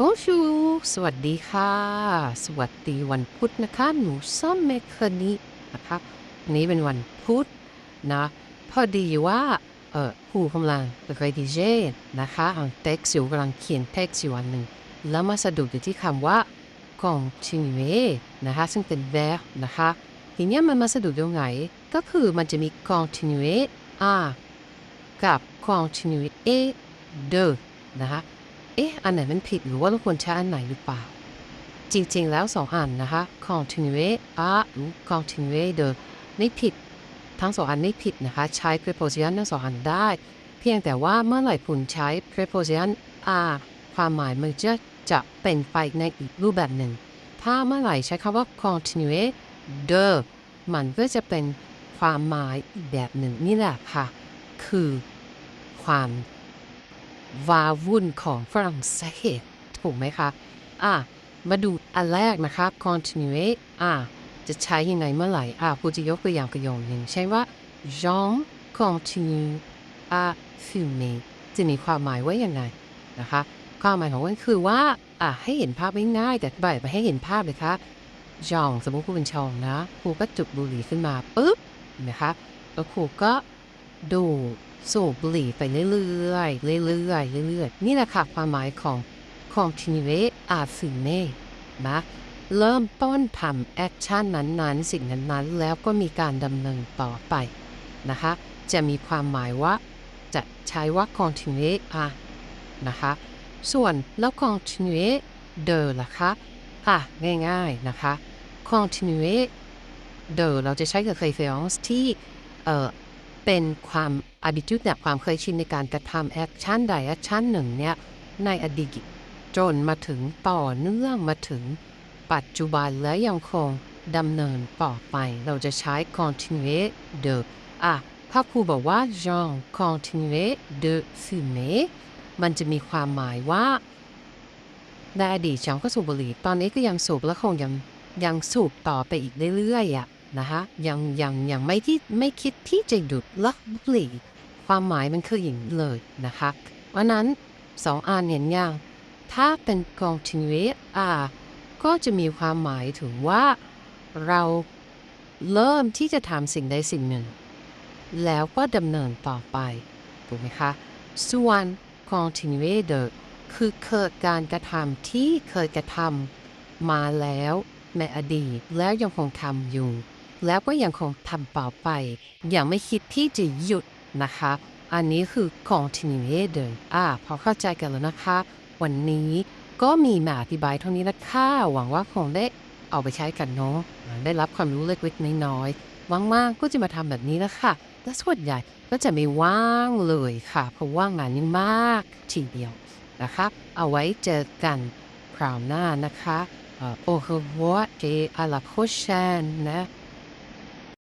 Bonjour สวัสดีค่ะ สวัสดีวันพุธนะคะ หนูซ่อมเมคานินะคะวันนี้เป็นวันพุธนะ พอดีว่า เออผู้กำลังเรดิเจนะคะอ่านเท็กซ์อยู่กำลังเขียนเท็กซ์อยู่อันหนึ่ง แล้วมาสะดุดอยู่ที่คำว่า continue นะคะ ซึ่งเป็น verb นะคะ ทีนี้มันมาสะดุดตรงไหน ก็คือมันจะมี continue a กับ continue de นะคะ เอ๊ะ อันไหนมันผิดหรือว่าเราควรใช้อันไหนหรือเปล่า จริงๆ แล้วสองอันนะคะ continue a หรือ continue de ไม่ผิด ทั้งสองอันไม่ผิดนะคะ ใช้ preposition ทั้งสองอันได้ เพียงแต่ว่าเมื่อไหร่คุณใช้ preposition a ความหมายมันจะจะเป็นไปในอีกรูปแบบหนึ่ง ถ้าเมื่อไหร่ใช้คำว่า continue de มันก็จะเป็นความหมายอีกแบบหนึ่งนี่แหละค่ะ คือความ วาวุ่นของฝรั่งเศสถูกไหมคะ อะ มาดูอันแรกนะคะ continue อะ จะใช้ยังไงเมื่อไหร่ อะพูดจะยกตัวอย่างประโยคหนึ่งใช่ว่า Jean continue à fumer จะมีความหมายว่ายังไงนะคะ ความหมายของมันคือว่า อะ ให้เห็นภาพง่ายๆแต่บ่ายไปให้เห็นภาพเลยค่ะจองสมมติครูเป็นชองนะครูก็จุดบุหรี่ขึ้นมาปุ๊บเห็นไหมคะแล้วครูก็ดูด สูบบุหรี่ไปเรื่อยๆ เรื่อยๆ เรื่อยๆ นี่แหละค่ะความหมายของ continue à fumer นะเริ่มต้นทำแอคชั่นนั้นๆ สิ่งนั้นๆ แล้วก็มีการดำเนินต่อไปนะคะ จะมีความหมายว่า จะใช้ว่า continue à นะคะ ส่วนแล้ว continue de ล่ะคะอะง่ายๆนะคะ continue de เราจะใช้กับ reference ที่เอ่อ เป็นความ attitude เนี่ยความเคยชินในการกระทำแอคชั่นใดแอคชั่นหนึ่งเนี่ยในอดีตจนมาถึงต่อเนื่องมาถึงปัจจุบันและยังคงดำเนินต่อไป เราจะใช้ continue de อะถ้าครูบอกว่า Jean continue de fumer มันจะมีความหมายว่าในอดีตฉันก็สูบบุหรี่ ตอนนี้ก็ยังสูบและคงยังยังสูบต่อไปอีกเรื่อยๆอะ นะคะยังยังยังไม่ที่ไม่คิดที่จะหยุดละบุหรี่ความหมายมันคืออย่างเลยนะคะเพราะนั้นสองอันเห็นยังถ้าเป็น continue อ่าก็จะมีความหมายถึงว่าเราเริ่มที่จะทำสิ่งใดสิ่งหนึ่ง แล้วก็ดำเนินต่อไป ถูกไหมคะ ส่วน continue de คือเกิดการกระทำที่เคยกระทำมาแล้วในอดีตแล้วยังคงทำอยู่ แล้วก็ยังคงทำต่อไป อย่างไม่คิดที่จะหยุดนะคะ อันนี้คือ continue de อ่าพอเข้าใจกันแล้วนะคะ วันนี้ก็มีมาอธิบายเท่านี้นะคะ หวังว่าคงได้เอาไปใช้กันเนาะได้รับความรู้เล็กๆน้อยๆว่างๆก็จะมาทำแบบนี้แล้วค่ะและส่วนใหญ่ก็จะไม่ว่างเลยค่ะ เพราะว่างานนี้มากทีเดียวนะคะ เอาไว้เจอกันคราวหน้านะคะเอ่อ au revoir et à la prochaine นะ